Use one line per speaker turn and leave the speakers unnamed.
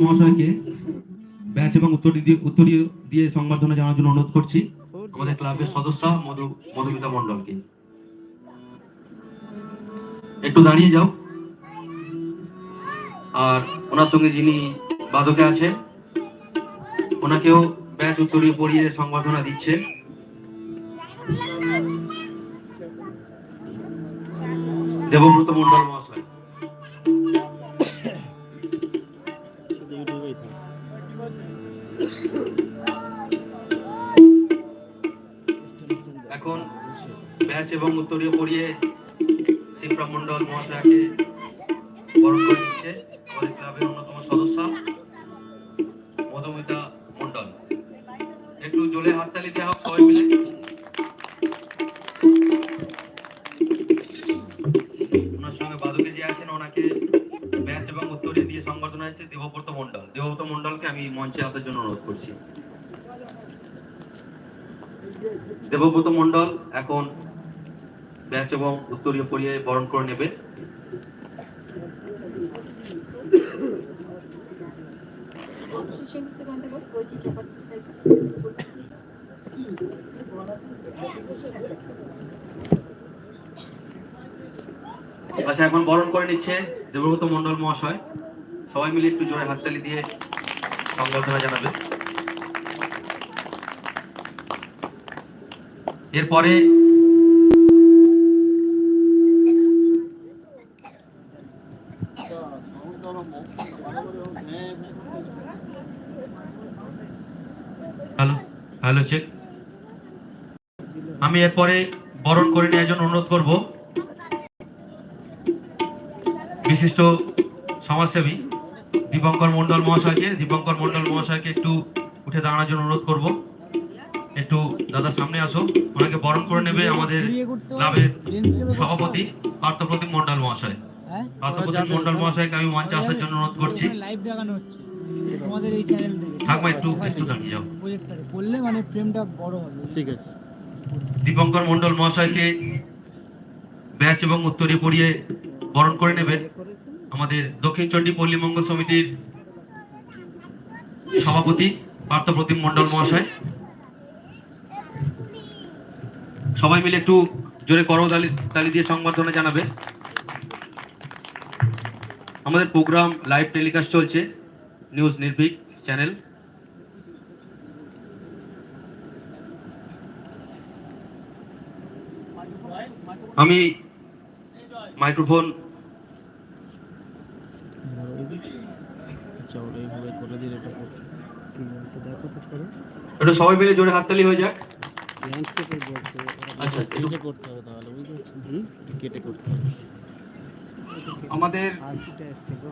মহাশয়কে ব্যাচ এবং উত্তরী দিয়ে উত্তরীয় দিয়ে সংবর্ধনা জানার জন্য অনুরোধ করছি। আমাদের ক্লাবের সদস্য মধু, মধুমিতা মন্ডলকে একটু দাঁড়িয়ে যাও। আর ওনার সঙ্গে যিনি বাদকে আছেন, ওনাকেও ব্যাচ উত্তরীয় পড়িয়ে সংবর্ধনা দিচ্ছে। দেবব্রত মন্ডল মহাশয়। এখন ব্যাচ এবং উত্তরীয় পড়িয়ে শিবরাম মন্ডল মহাশয়কে বরণ করে আমাদের ক্লাবের অন্যতম সদস্য মধুমিতা মন্ডল একটু জোরে হাততালি দেওয়া হোক সবাই মিলে। ওনার সঙ্গে বাদকে যে আছেন, ওনাকে হচ্ছে দেবব্রত মন্ডল দেবব্রত মন্ডলকে আমি মঞ্চে আসার জন্য অনুরোধ করছি। দেবব্রত মন্ডল এখন ব্যাচ এবং উত্তরীয় পরিয়ে বরণ করে নেবে। আচ্ছা এখন বরণ করে নিচ্ছে দেবব্রত মন্ডল মহাশয়। সবাই মিলে একটু জোরে হাততালি দিয়ে সংবর্ধনা জানাবে। এরপরে হ্যালো হ্যালো আমি এরপরে বরণ করে নেওয়ার জন্য অনুরোধ করব। বিশিষ্ট সমাজসেবী দীপঙ্কর মন্ডল মহাশয়কে দীপঙ্কর মন্ডল মহাশয়কে একটু উঠে দাঁড়ানোর জন্য অনুরোধ করব। একটু দাদা সামনে আসো ওনাকে বরণ করে নেবে আমাদের ক্লাবের সভাপতি পার্থপ্রতিম মন্ডল মহাশয়।
হ্যাঁ?
পার্থপ্রতিম মন্ডল মহাশয়কে আমি মঞ্চে আসার জন্য অনুরোধ করছি। ঠাকমা একটু একটু দাঁড়িয়ে যাও।
মানে ফ্রেমটা বড় হবে।
ঠিক আছে।
দীপঙ্কর মন্ডল মহাশয়কে ব্যাচ এবং উত্তরে পড়িয়ে বরণ করে নেবেন। আমাদের দক্ষিণ চণ্ডী পল্লী মঙ্গল সমিতির সভাপতি পার্থপ্রতিম মন্ডল মহাশয়। সবাই মিলে একটু জোরে করতালি তালি দিয়ে সংবর্ধনা জানাবে। আমাদের প্রোগ্রাম লাইভ টেলিকাস্ট চলছে, নিউজ নির্ভীক চ্যানেল। আমি মাইক্রোফোন
আচ্ছা এইভাবে করে দিলে এটা করতে
ঠিক আছে দেখো তো করো
একটু সবাই মিলে জোরে হাততালি হয়ে যাক।
ল্যান্ডস্কেপে বলছে
আচ্ছা একটু
করতে হবে তাহলে বুঝতে পারছি? একটু কেটে করতে হবে।
আমাদের
আশিটা এসছে গো।